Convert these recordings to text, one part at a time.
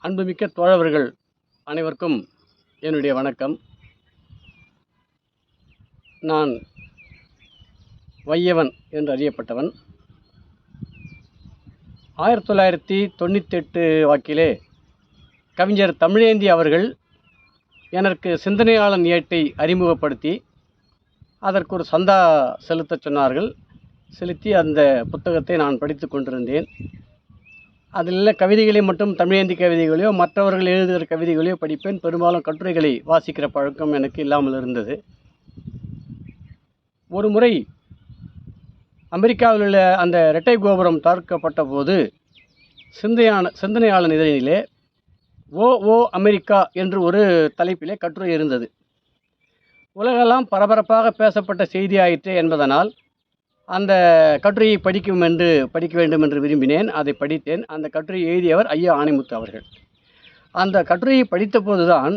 அன்புமிக்க தோழவர்கள் அனைவருக்கும் என்னுடைய வணக்கம். நான் வையவன் என்று அறியப்பட்டவன். ஆயிரத்தி தொள்ளாயிரத்தி தொண்ணூத்தெட்டு வாக்கிலே கவிஞர் தமிழேந்தி அவர்கள் எனக்கு சிந்தனையாளன் ஏட்டை அறிமுகப்படுத்தி அதற்கு ஒரு சந்தா செலுத்தச் சொன்னார்கள். செலுத்தி அந்த புத்தகத்தை நான் படித்து கொண்டிருந்தேன். அதில் உள்ள கவிதைகளை மட்டும் தமிழேந்தி கவிதைகளையோ மற்றவர்கள் எழுதுகிற கவிதைகளையோ படிப்பேன். பெரும்பாலும் கட்டுரைகளை வாசிக்கிற பழக்கம் எனக்கு இல்லாமல் இருந்தது. ஒரு முறை அமெரிக்காவில் உள்ள அந்த இரட்டை கோபுரம் தகர்க்கப்பட்ட போது சிந்தையான சிந்தனையாளன் இதழிலே ஓ ஓ அமெரிக்கா என்று ஒரு தலைப்பிலே கட்டுரை இருந்தது. உலகெல்லாம் பரபரப்பாக பேசப்பட்ட செய்தியாயிற்று என்பதனால் அந்த கட்டுரையை படிக்கும் என்று படிக்க வேண்டும் என்று விரும்பினேன் அதை படித்தேன். அந்த கட்டுரையை எழுதியவர் ஐயா ஆணைமுத்து அவர்கள். அந்த கட்டுரையை படித்தபோது தான்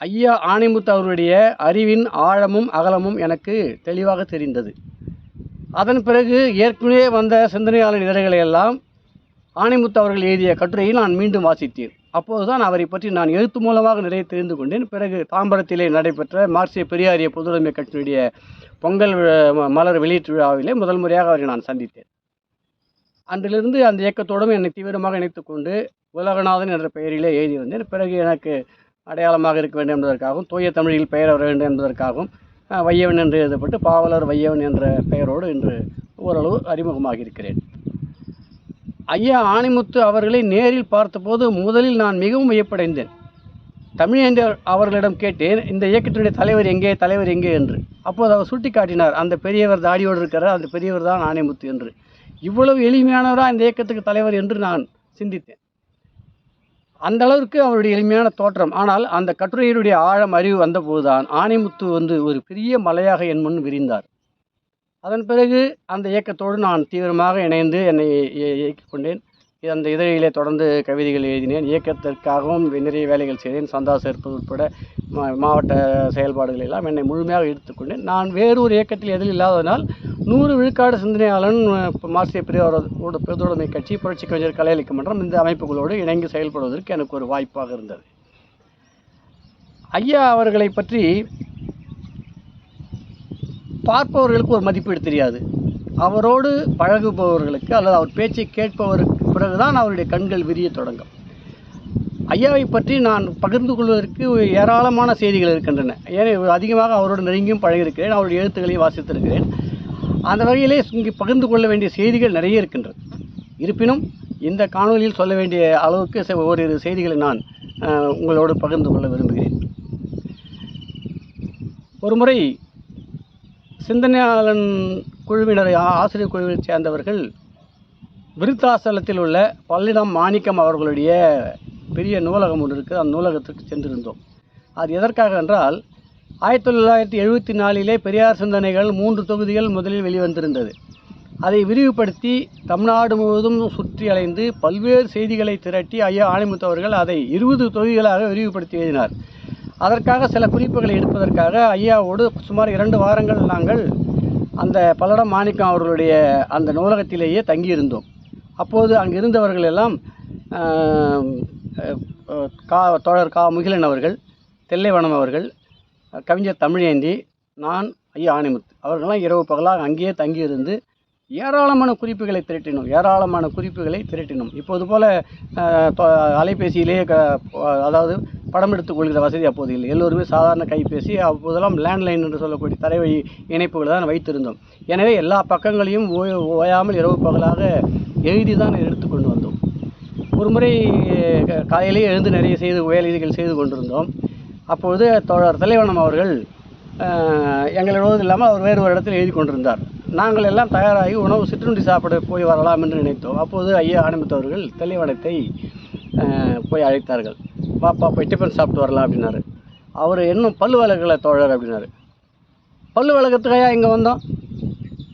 ஐயா ஆணைமுத்து அவருடைய அறிவின் ஆழமும் அகலமும் எனக்கு தெளிவாக தெரிந்தது. அதன் பிறகு ஏற்கனவே வந்த சிந்தனையாளர் இதழ்களை எல்லாம் ஆணைமுத்து அவர்கள் எழுதிய கட்டுரையை நான் மீண்டும் வாசித்தேன். அப்போது தான் அவரை பற்றி நான் எழுத்து மூலமாக நிறைய தெரிந்து கொண்டேன். பிறகு தாம்பரத்திலே நடைபெற்ற மார்க்சிய பெரியாரிய பொதுவுடைமை கட்சியினுடைய பொங்கல் மலர் வெளியீட்டு விழாவிலே முதல் முறையாக அவரை நான் சந்தித்தேன். அன்றிலிருந்து அந்த இயக்கத்தோடும் என்னை தீவிரமாக இணைத்து கொண்டு உலகநாதன் என்ற பெயரிலே எழுதி வந்தேன். பிறகு எனக்கு அடையாளமாக இருக்க வேண்டும் என்பதற்காகவும் தூய தமிழில் பெயர் வர வேண்டும் என்பதற்காகவும் வையவன் என்று எழுதப்பட்டு பாவலர் வையவன் என்ற பெயரோடு இன்று ஓரளவு அறிமுகமாக இருக்கிறேன். ஐயா ஆணிமுத்து அவர்களை நேரில் பார்த்தபோது முதலில் நான் மிகவும் வியப்படைந்தேன். தமிழேந்தர் அவர்களிடம் கேட்டேன் இந்த இயக்கத்தினுடைய தலைவர் எங்கே தலைவர் எங்கே? என்று. அப்போது அவர் சுட்டி காட்டினார் அந்த பெரியவர் தாடியோடு இருக்கிறார் அந்த பெரியவர் தான் ஆணைமுத்து என்று. இவ்வளவு எளிமையானவராக இந்த இயக்கத்துக்கு தலைவர் என்று நான் சிந்தித்தேன். அந்த அளவிற்கு அவருடைய எளிமையான தோற்றம். ஆனால் அந்த கட்டுரையினுடைய ஆழம் அறிவு வந்தபோதுதான் ஆணைமுத்து வந்து ஒரு பெரிய மலையாக என் முன் விரிந்தார். அதன் பிறகு அந்த இயக்கத்தோடு நான் தீவிரமாக இணைந்து என்னை இயக்கிக் கொண்டேன். அந்த இதழிலே தொடர்ந்து கவிதைகள் எழுதினேன். இயக்கத்திற்காகவும் நிறைய வேலைகள் செய்தேன். சந்தா சேர்ப்பது உட்பட மா- மாவட்ட செயல்பாடுகள் எல்லாம் என்னை முழுமையாக எடுத்துக்கொண்டேன் நான் வேறொரு இயக்கத்தில் எதில் இல்லாததனால் நூறு விழுக்காடு சிந்தனையாளன் மாசிய மார்க்சிய பெரியாரோட பொதுவுடைமை கட்சி புரட்சி கவிஞர் கலையளிக்க மன்றம் இந்த அமைப்புகளோடு இணைந்து செயல்படுவதற்கு எனக்கு ஒரு வாய்ப்பாக இருந்தது. ஐயா அவர்களை பற்றி பார்ப்பவர்களுக்கு ஒரு மதிப்பீடு தெரியாது. அவரோடு பழகுபவர்களுக்கு அல்லது அவர் பேச்சை கேட்பவருக்கு பிறகுதான் அவருடைய கண்கள் விரிய தொடங்கும். ஐயாவை பற்றி நான் பகிர்ந்து கொள்வதற்கு ஏராளமான செய்திகள் இருக்கின்றன. ஏன் அதிகமாக அவரோடு நெருங்கியும் பழகியிருக்கிறேன் அவருடைய எழுத்துக்களையும் வாசித்திருக்கிறேன். அந்த வகையிலே இங்கே பகிர்ந்து கொள்ள வேண்டிய செய்திகள் நிறைய இருக்கின்றது. இருப்பினும் இந்த காணொலியில் சொல்ல வேண்டிய அளவுக்கு சில ஓரிரு செய்திகளை நான் உங்களோடு பகிர்ந்து கொள்ள விரும்புகிறேன். ஒரு முறை சிந்தனையாளன் குழுவினர் ஆசிரியர் குழுவைச் சேர்ந்தவர்கள் விருத்தாசலத்தில் உள்ள பல்லிடம் மாணிக்கம் அவர்களுடைய பெரிய நூலகம் ஒன்று இருக்குது. அந்த நூலகத்துக்கு சென்றிருந்தோம். அது எதற்காக என்றால் ஆயிரத்தி தொள்ளாயிரத்தி எழுபத்தி நாலிலே பெரியார் சிந்தனைகள் மூன்று தொகுதிகள் முதலில் வெளிவந்திருந்தது. அதை விரிவுபடுத்தி தமிழ்நாடு முழுவதும் சுற்றி அலைந்து பல்வேறு செய்திகளை திரட்டி ஐயா ஆணிமுத்து அவர்கள் அதை இருபது தொகுதிகளாக விரிவுபடுத்தி எழுதினார். அதற்காக சில குறிப்புகளை எடுப்பதற்காக ஐயாவோடு சுமார் இரண்டு வாரங்கள் நாங்கள் அந்த பல்லடம் மாணிக்கம் அவர்களுடைய அந்த நூலகத்திலேயே தங்கியிருந்தோம். அப்போது அங்கே இருந்தவர்கள் எல்லாம் கா தோழர் கா முகிலன் அவர்கள் தெல்லைவனம் அவர்கள் கவிஞர் தமிழேந்தி நான் ஐயா ஆணிமுத்து அவர்களெல்லாம் இரவு பகலாக அங்கேயே தங்கியிருந்து ஏராளமான குறிப்புகளை திரட்டினோம். ஏராளமான குறிப்புகளை திரட்டினோம். இப்போது போல் அஹ், அலைபேசியிலே க அதாவது படம் எடுத்துக்கொள்கிற வசதி அப்போது இல்லை. எல்லோருமே சாதாரண கைபேசி அப்போதெல்லாம் லேண்ட்லைன் என்று சொல்லக்கூடிய தரைவழி இணைப்புகளை தான் வைத்திருந்தோம். எனவே எல்லா பக்கங்களையும் ஓய ஓயாமல் இரவு பகலாக எழுதி தான் எடுத்துக்கொண்டு வந்தோம். ஒரு முறை க- எழுந்து நிறைய செய்து வேலைகள் செய்து கொண்டிருந்தோம். அப்பொழுது தோழர் தலைவனம் அவர்கள் அஹ், எங்களோடு இல்லாமல் அவர் வேறு ஒரு இடத்தில் எழுதி கொண்டிருந்தார். நாங்கள் எல்லாம் தயாராகி உணவு சிற்றுண்டி சாப்பிட போய் வரலாம் என்று நினைத்தோம். அப்போது ஐயா ஆரம்பித்தவர்கள் தெளிவனத்தை போய் அழைத்தார்கள். பாப்பா போய் டிஃபன் சாப்பிட்டு வரலாம் அப்படின்னாரு. அவர் இன்னும் பல்லு வழக்கில் தோழர் அப்படின்னாரு. பல்லு வழக்கத்துக்காயா இங்கே வந்தோம்?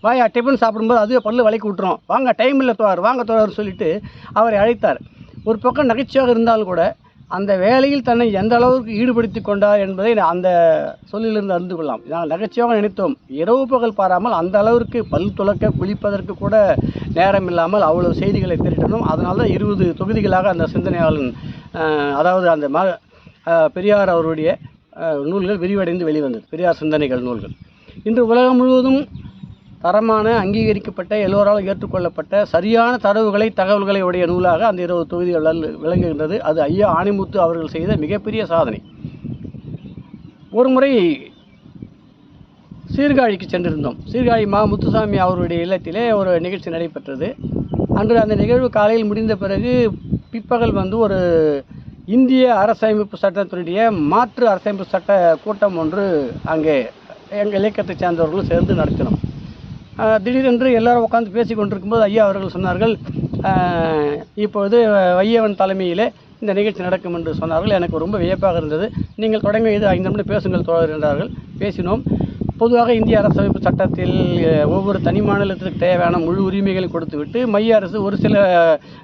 வாயா டிஃபன் சாப்பிடும்போது அதுவே பல்லு விளக்கி விட்டுரும். வாங்க டைம் இல்லை தோழர் வாங்க தோழர் சொல்லிட்டு அவரை அழைத்தார். ஒரு பக்கம் நகைச்சுவாக இருந்தாலும் கூட அந்த வேலையில் தன்னை எந்த அளவுக்கு ஈடுபடுத்தி கொண்டார் என்பதை நான் அந்த சொல்லிலிருந்து அறிந்து கொள்ளலாம். நாங்கள் நகைச்சுவாக நினைத்தோம். இரவு பகல் பாராமல் அந்த அளவிற்கு பல் துளக்க குளிப்பதற்கு கூட நேரம் இல்லாமல் அவ்வளவு செய்திகளை திரட்டணும் அதனால தான் இருபது தொகுதிகளாக அந்த சிந்தனையாளன் அதாவது அந்த ம பெரியார் அவருடைய நூல்கள் விரிவடைந்து வெளிவந்தது. பெரியார் சிந்தனைகள் நூல்கள். இன்று உலகம் முழுவதும் தரமான அங்கீகரிக்கப்பட்ட எல்லோராலும் ஏற்றுக்கொள்ளப்பட்ட சரியான தரவுகளை தகவல்களை உடைய நூலாக அந்த இருபது தொகுதிகளில் விளங்குகின்றது. அது ஐயா ஆணிமுத்து அவர்கள் செய்த மிகப்பெரிய சாதனை. ஒரு முறை சீர்காழிக்கு சென்றிருந்தோம். சீர்காழி மா முத்துசாமி அவருடைய இல்லத்திலே ஒரு நிகழ்ச்சி நடைபெற்றது. அன்று அந்த நிகழ்வு காலையில் முடிந்த பிறகு பிற்பகல் வந்து ஒரு இந்திய அரசமைப்பு சட்டத்தினுடைய மாற்று அரசமைப்பு சட்ட கூட்டம் ஒன்று அங்கே எங்கள் இயக்கத்தைச் சேர்ந்தவர்களும் சேர்ந்து நடத்தினோம். திடீரென்று எல்லாரும் உட்காந்து பேசி கொண்டிருக்கும்போது ஐயா அவர்கள் சொன்னார்கள் இப்பொழுது வையவன் தலைமையிலே இந்த நிகழ்ச்சி நடக்கும் என்று சொன்னார்கள். எனக்கு ரொம்ப வியப்பாக இருந்தது. நீங்கள் தொடங்க இது ஐந்து நிமிடம் பேசுங்கள் தோழர் என்றார்கள். பேசினோம். பொதுவாக இந்திய அரசமைப்பு சட்டத்தில் ஒவ்வொரு தனி மாநிலத்திற்கு தேவையான முழு உரிமைகளை கொடுத்துவிட்டு மைய அரசு ஒரு சில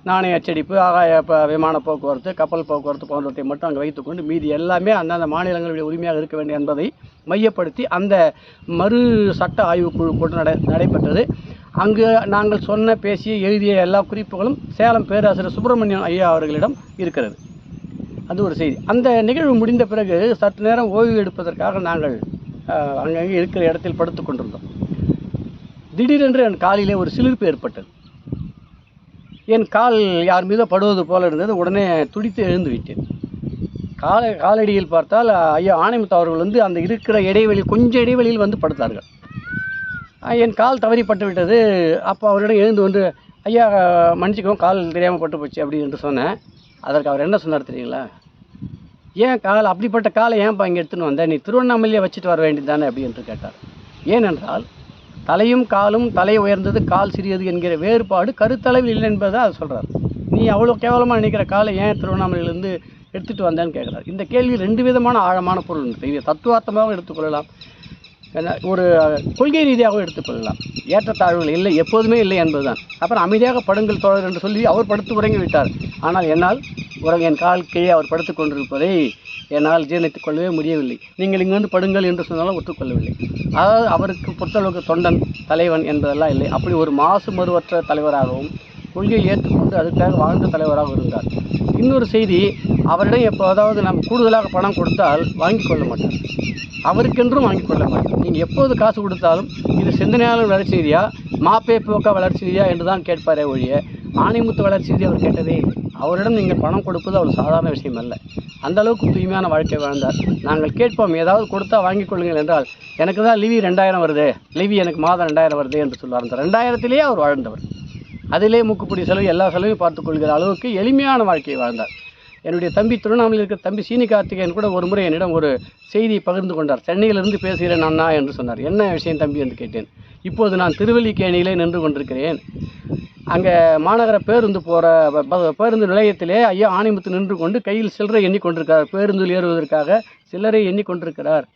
நாணய அச்சடிப்பு ஆகாய விமான போக்குவரத்து கப்பல் போக்குவரத்து போன்றவற்றை மட்டும் அங்கே வைத்துக்கொண்டு மீதி எல்லாமே அந்தந்த மாநிலங்களுடைய உரிமையாக இருக்க வேண்டும் என்பதை மையப்படுத்தி அந்த மறு சட்ட ஆய்வுக்குழு கூட்டம் நடை நடைபெற்றது. அங்கு நாங்கள் சொன்ன பேசிய எழுதிய எல்லா குறிப்புகளும் சேலம் பேராசிரியர் சுப்பிரமணியன் ஐயா அவர்களிடம் இருக்கிறது. அது ஒரு செய்தி. அந்த நிகழ்வு முடிந்த பிறகு சற்று நேரம் ஓய்வு எடுப்பதற்காக நாங்கள் அங்கங்கே இருக்கிற இடத்தில் படுத்து கொண்டிருந்தோம். திடீரென்று என் காலிலே ஒரு சிலிர்ப்பு ஏற்பட்டது. என் கால் யார் மீதோ படுவது போல இருந்தது. உடனே துடித்து எழுந்து விட்டேன். காலை காலடியில் பார்த்தால் ஐயா ஆணைமுத்து அவர்கள் வந்து அந்த இருக்கிற இடைவெளி கொஞ்சம் இடைவெளியில் வந்து படுத்தார்கள். என் கால் தவறிப்பட்டு விட்டது அப்போ அவரிடம் எழுந்து வந்து ஐயா மன்னிச்சுக்கவும் கால் தெரியாமல் பட்டு போச்சு அப்படி என்று சொன்னேன். அதற்கு அவர் என்ன சொன்னார் தெரியுங்களா? ஏன் கால் அப்படிப்பட்ட காலை ஏன்ப்பா இங்கே எடுத்துன்னு வந்த? நீ திருவண்ணாமலையை வச்சுட்டு வர வேண்டியதானே அப்படி என்று கேட்டார். ஏனென்றால் தலையும் காலும் தலை உயர்ந்தது கால் சிறியது என்கிற வேறுபாடு கருத்தளவில் இல்லை என்பதை அது சொல்கிறார் நீ அவ்வளோ கேவலமாக நினைக்கிற காலை ஏன் திருவண்ணாமலையிலேருந்து எடுத்துகிட்டு வந்தேன்னு கேட்குறார். இந்த கேள்வி ரெண்டு விதமான ஆழமான பொருள் உண்டு. இதை எடுத்துக்கொள்ளலாம் ஒரு கொள்கை ரீதியாகவும் எடுத்துக்கொள்ளலாம் ஏற்றத்தாழ்வுகள் இல்லை எப்போதுமே இல்லை என்பதுதான். அப்புறம் அமைதியாக படுங்கள் தொடர் என்று சொல்லி அவர் படுத்து உறங்கி விட்டார் ஆனால் என்னால் உறவு என் கால் கீழே அவர் படுத்து கொண்டிருப்பதை என்னால் ஜீரணித்துக் கொள்ளவே முடியவில்லை. நீங்கள் இங்கு வந்து படுங்கள் என்று சொன்னாலும் ஒத்துக்கொள்ளவில்லை. அதாவது அவருக்கு பொறுத்தளவுக்கு தொண்டன் தலைவன் என்பதெல்லாம் இல்லை. அப்படி ஒரு மாசு மறுவற்ற தலைவராகவும் கொள்கையை ஏற்றுக்கொண்டு அதுக்காக வாழ்ந்த தலைவராக இருந்தார். இன்னொரு செய்தி அவரிடம் எப்போதாவது நாம் கூடுதலாக பணம் கொடுத்தால் வாங்கி கொள்ள மாட்டார். அவருக்கென்றும் வாங்கி கொள்ள மாட்டார். நீங்கள் எப்போது காசு கொடுத்தாலும் இது சிந்தனையாளர் வளர்ச்சி செய்தியா மாப்பே போக்கா வளர்ச்சி நிதியா என்று தான் கேட்பாரே ஒழிய ஆணிமுத்து வளர்ச்சி நிதி அவர் கேட்டதே இல்லை. அவரிடம் நீங்கள் பணம் கொடுப்பது அவ்வளோ சாதாரண விஷயம் அல்ல. அந்த அளவுக்கு தூய்மையான வாழ்க்கை வாழ்ந்தார். நாங்கள் கேட்போம் ஏதாவது கொடுத்தா வாங்கிக் கொள்ளுங்கள் என்றால் எனக்கு தான் லிவி ரெண்டாயிரம் வருது. லிவி எனக்கு மாதம் ரெண்டாயிரம் வருது என்று சொல்வார். அந்த ரெண்டாயிரத்திலேயே அவர் வாழ்ந்தவர். அதிலே மூக்குப்பிடி செலவு எல்லா செலவையும் பார்த்துக்கொள்கிற அளவுக்கு எளிமையான வாழ்க்கையை வாழ்ந்தார். என்னுடைய தம்பி திருவண்ணாமலையில் இருக்கிற தம்பி சீனி கார்த்திகேயன் கூட ஒரு முறை என்னிடம் ஒரு செய்தியை பகிர்ந்து கொண்டார். சென்னையிலிருந்து பேசுகிறேன் அண்ணா என்று சொன்னார். என்ன விஷயம் தம்பி? என்று கேட்டேன். இப்போது நான் திருவல்லிக்கேணியிலே நின்று கொண்டிருக்கிறேன். அங்கே மாநகர பேருந்து போகிற பேருந்து நிலையத்திலே ஐயா ஆணிமுத்து நின்று கொண்டு கையில் சில்லறை எண்ணி கொண்டிருக்கிறார் பேருந்தில் ஏறுவதற்காக சில்லறை எண்ணி கொண்டிருக்கிறார்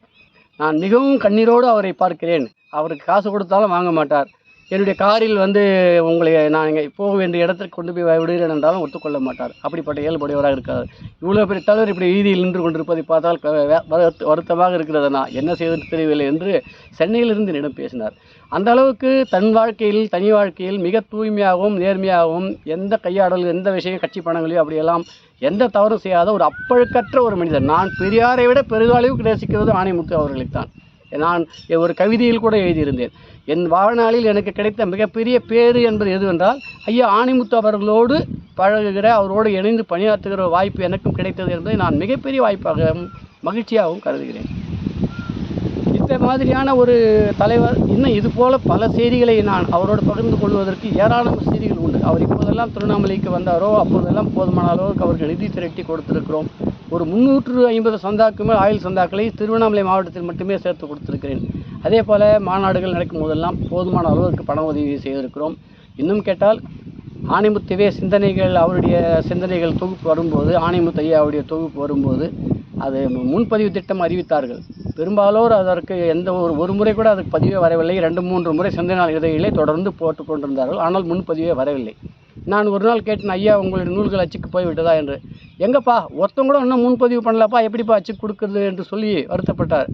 நான் மிகவும் கண்ணீரோடு அவரை பார்க்கிறேன். அவருக்கு காசு கொடுத்தாலும் வாங்க மாட்டார். என்னுடைய காரில் வந்து உங்களை நான் இங்கே போக வேண்டிய இடத்திற்கு கொண்டு போய் விடுகிறேன் என்றாலும் ஒத்துக்கொள்ள மாட்டார். அப்படிப்பட்ட இயல்புடையவராக இருக்கார் இவ்வளோ பெரிய தலைவர் இப்படி வீதியில் நின்று கொண்டிருப்பதை பார்த்தால் வருத்த- வருத்தமாக இருக்கிறது நான் என்ன செய்வதற்கு தெரியவில்லை என்று சென்னையிலிருந்து என்னிடம் பேசினார். அந்த அளவுக்கு தன் வாழ்க்கையில் தனி வாழ்க்கையில் மிக தூய்மையாகவும் நேர்மையாகவும் எந்த கையாடல் எந்த விஷயம் கட்சி பணங்களையோ அப்படியெல்லாம் எந்த தவறும் செய்யாத ஒரு அப்பழுக்கற்ற ஒரு மனிதர். நான் பெரியாரை விட பெருகளவுக்கு நேசிக்கிறது ஆணைமுத்து அவர்களைத்தான். நான் ஒரு கவிதையில் கூட எழுதியிருந்தேன். என் வாழ்நாளில் எனக்கு கிடைத்த மிகப்பெரிய பேறு என்பது எதுவென்றால் ஐயா ஆணிமுத்து அவர்களோடு பழகுகிற அவரோடு இணைந்து பணியாற்றுகிற வாய்ப்பு எனக்கும் கிடைத்தது என்பதை நான் மிகப்பெரிய வாய்ப்பாகவும் மகிழ்ச்சியாகவும் கருதுகிறேன். இந்த மாதிரியான ஒரு தலைவர் இன்னும் இது போல பல செய்திகளை நான் அவரோடு பகிர்ந்து கொள்வதற்கு ஏராளமான செய்திகள் உண்டு. அவர் இப்போதெல்லாம் திருவண்ணாமலைக்கு வந்தாரோ அப்போதெல்லாம் போதுமான அளவுக்கு அவருக்கு நிதி திரட்டி கொடுத்திருக்கிறோம். ஒரு முந்நூற்று ஐம்பது சந்தாக்கு மேல் ஆயுள் சந்தாக்களை திருவண்ணாமலை மாவட்டத்தில் மட்டுமே சேர்த்து கொடுத்திருக்கிறேன். அதே போல் மாநாடுகள் நடக்கும் போதெல்லாம் போதுமான அளவுக்கு பண உதவி செய்திருக்கிறோம். இன்னும் கேட்டால் ஆணைமுத்துவே சிந்தனைகள் அவருடைய சிந்தனைகள் தொகுப்பு வரும்போது ஆணைமுத்து ஐயாவுடைய தொகுப்பு வரும்போது அது முன்பதிவு திட்டம் அறிவித்தார்கள். பெரும்பாலோர் அதற்கு எந்த ஒரு ஒரு முறை கூட அதுக்கு பதிவே வரவில்லை. ரெண்டு மூன்று முறை சிந்தனை இதழிலே தொடர்ந்து போட்டு கொண்டிருந்தார்கள். ஆனால் முன்பதிவே வரவில்லை. நான் ஒரு நாள் கேட்டேன் ஐயா உங்களுடைய நூல்கள் அச்சுக்கு போய்விட்டதா என்று. எங்கப்பா ஒருத்தவங்க கூட இன்னும் முன்பதிவு பண்ணலப்பா எப்படிப்பா அச்சு கொடுக்குறது? என்று சொல்லி வருத்தப்பட்டார்.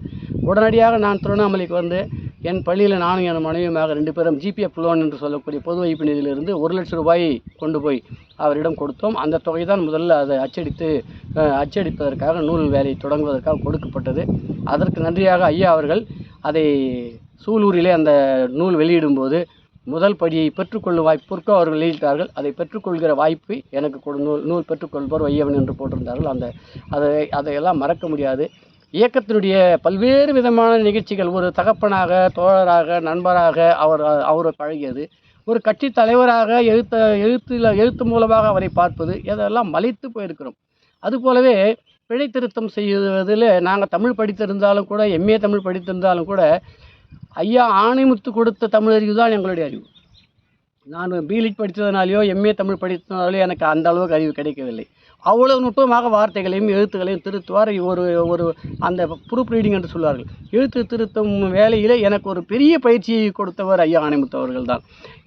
உடனடியாக நான் திருவண்ணாமலைக்கு வந்து என் பள்ளியில் நானும் என் மனைவியுமாக ரெண்டு பேரும் ஜிபிஎஃப் லோன் என்று சொல்லக்கூடிய பொது வைப்பு நிதியிலிருந்து ஒரு லட்சம் ரூபாய் கொண்டு போய் அவரிடம் கொடுத்தோம். அந்த தொகை தான் முதல்ல அதை அச்சடித்து அச்சடிப்பதற்காக நூல் வேலையை தொடங்குவதற்காக கொடுக்கப்பட்டது. அதற்கு நன்றியாக ஐயா அவர்கள் அதை சூலூரிலே அந்த நூல் வெளியிடும்போது முதல் படியை பெற்றுக்கொள்ளும் வாய்ப்பிற்கு அவர்கள் எழுதிட்டார்கள் அதை பெற்றுக்கொள்கிற வாய்ப்பு எனக்கு கொடு நூல் நூல் பெற்றுக்கொள்பவர் வையவன் என்று போட்டிருந்தார்கள். அந்த அதை அதையெல்லாம் மறக்க முடியாது. இயக்கத்தினுடைய பல்வேறு விதமான நிகழ்ச்சிகள் ஒரு தகப்பனாக தோழராக நண்பராக அவர் அவரை பழகியது. ஒரு கட்சி தலைவராக எழுத்த எழுத்தில் எழுத்து மூலமாக அவரை பார்ப்பது இதெல்லாம் மலைத்து போயிருக்கிறோம். அதுபோலவே பிழை திருத்தம் செய்வதில் நாங்கள் தமிழ் படித்திருந்தாலும் கூட எம்ஏ தமிழ் படித்திருந்தாலும் கூட ஐயா ஆணைமுத்து கொடுத்த தமிழறிவு தான் எங்களுடைய அறிவு. நான் பிலிட் படித்ததுனாலையோ எம்ஏ தமிழ் படித்ததுனாலேயோ எனக்கு அந்த அளவுக்கு அறிவு கிடைக்கவில்லை. அவ்வளோ நுட்பமாக வார்த்தைகளையும் எழுத்துக்களையும் திருத்துவார் ஒரு ஒரு அந்த ப்ரூப் ரீடிங் என்று சொல்வார்கள். எழுத்து திருத்தும் வேலையில் எனக்கு ஒரு பெரிய பயிற்சியை கொடுத்தவர் ஐயா ஆணைமுத்து அவர்கள் தான்.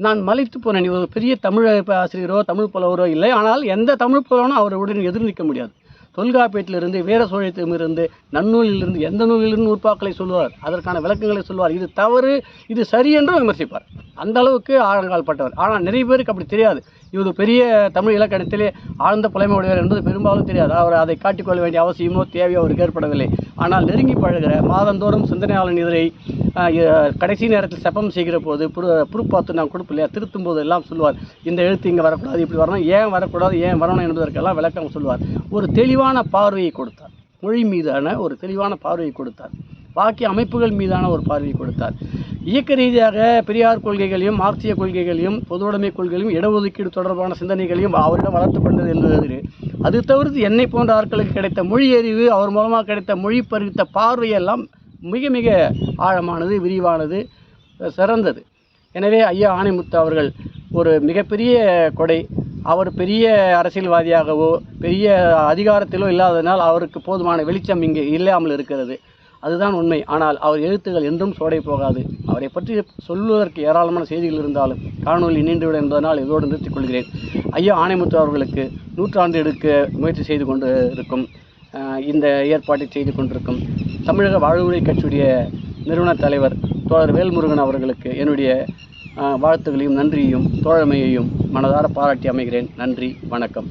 நான் மலைத்து போனேன் ஒரு பெரிய தமிழ் ஆசிரியரோ தமிழ் புலவரோ இல்லை. ஆனால் எந்த தமிழ் புலவனும் அவருடன் எதிர் நிற்க முடியாது. தொல்காப்பியத்திலிருந்து வீர சோழியத்திலிருந்து நன்னூலிலிருந்து எந்த நூலிலிருந்து நூற்பாக்களை சொல்லுவார் அதற்கான விளக்கங்களை சொல்வார். இது தவறு இது சரி என்றும் விமர்சிப்பார். அந்த அளவுக்கு ஆழங்கால் பட்டவர். ஆனால் நிறைய பேருக்கு அப்படி தெரியாது. இவர் பெரிய தமிழ் இலக்கணத்திலே ஆழ்ந்த புலமை உடையவர் என்பது பெரும்பாலும் தெரியாது. அவர் அதை காட்டிக்கொள்ள வேண்டிய அவசியமோ தேவையோ அவருக்கு ஏற்படவில்லை. ஆனால் நெருங்கி பழகிற மாதந்தோறும் சிந்தனையாளன் இதரை கடைசி நேரத்தில் செப்பம் செய்கிற போது புரு பார்த்து நான் கொடுப்போம் இல்லையா? திருத்தும் போது எல்லாம் சொல்லுவார் இந்த எழுத்து இங்கே வரக்கூடாது இப்படி வரணும் ஏன் வரக்கூடாது ஏன் வரணும் என்பதற்கெல்லாம் விளக்கம் சொல்லுவார். ஒரு தெளிவான பார்வையை கொடுத்தார். மொழி மீதான ஒரு தெளிவான பார்வையை கொடுத்தார். வாக்கிய அமைப்புகள் மீதான ஒரு பார்வையை கொடுத்தார். இயக்க ரீதியாக பெரியார் கொள்கைகளையும் மார்க்சிய கொள்கைகளையும் பொதுவுடைமை கொள்கைகளையும் இடஒதுக்கீடு தொடர்பான சிந்தனைகளையும் அவரிடம் வளர்த்து கொண்டது என்பது அது தவிர்த்து என்னை போன்ற ஆட்களுக்கு கிடைத்த மொழி அறிவு அவர் மூலமாக கிடைத்த மொழி பறித்த பார்வையெல்லாம் மிக மிக ஆழமானது விரிவானது சிறந்தது. எனவே ஐயா ஆணைமுத்து அவர்கள் ஒரு மிகப்பெரிய கொடை. அவர் பெரிய அரசியல்வாதியாகவோ பெரிய அதிகாரத்திலோ இல்லாததினால் அவருக்கு போதுமான வெளிச்சம் இங்கே இல்லாமல் இருக்கிறது. அதுதான் உண்மை. ஆனால் அவர் எழுத்துகள் என்றும் சோடை போகாது. அவரை பற்றி சொல்லுவதற்கு ஏராளமான செய்திகள் இருந்தாலும் காணொலி நீண்டுவிடும் என்பதனால் இதோடு நிறுத்திக் கொள்கிறேன். ஐயா ஆணைமுத்து அவர்களுக்கு நூற்றாண்டு எடுக்க முயற்சி செய்து கொண்டு இருக்கும் இந்த ஏற்பாட்டை செய்து கொண்டிருக்கும் தமிழக வாழ்வுரை கட்சியுடைய நிறுவன தலைவர் தோழர் வேல்முருகன் அவர்களுக்கு என்னுடைய வாழ்த்துகளையும் நன்றியையும் தோழமையையும் மனதார பாராட்டி அமைகிறேன். நன்றி வணக்கம்.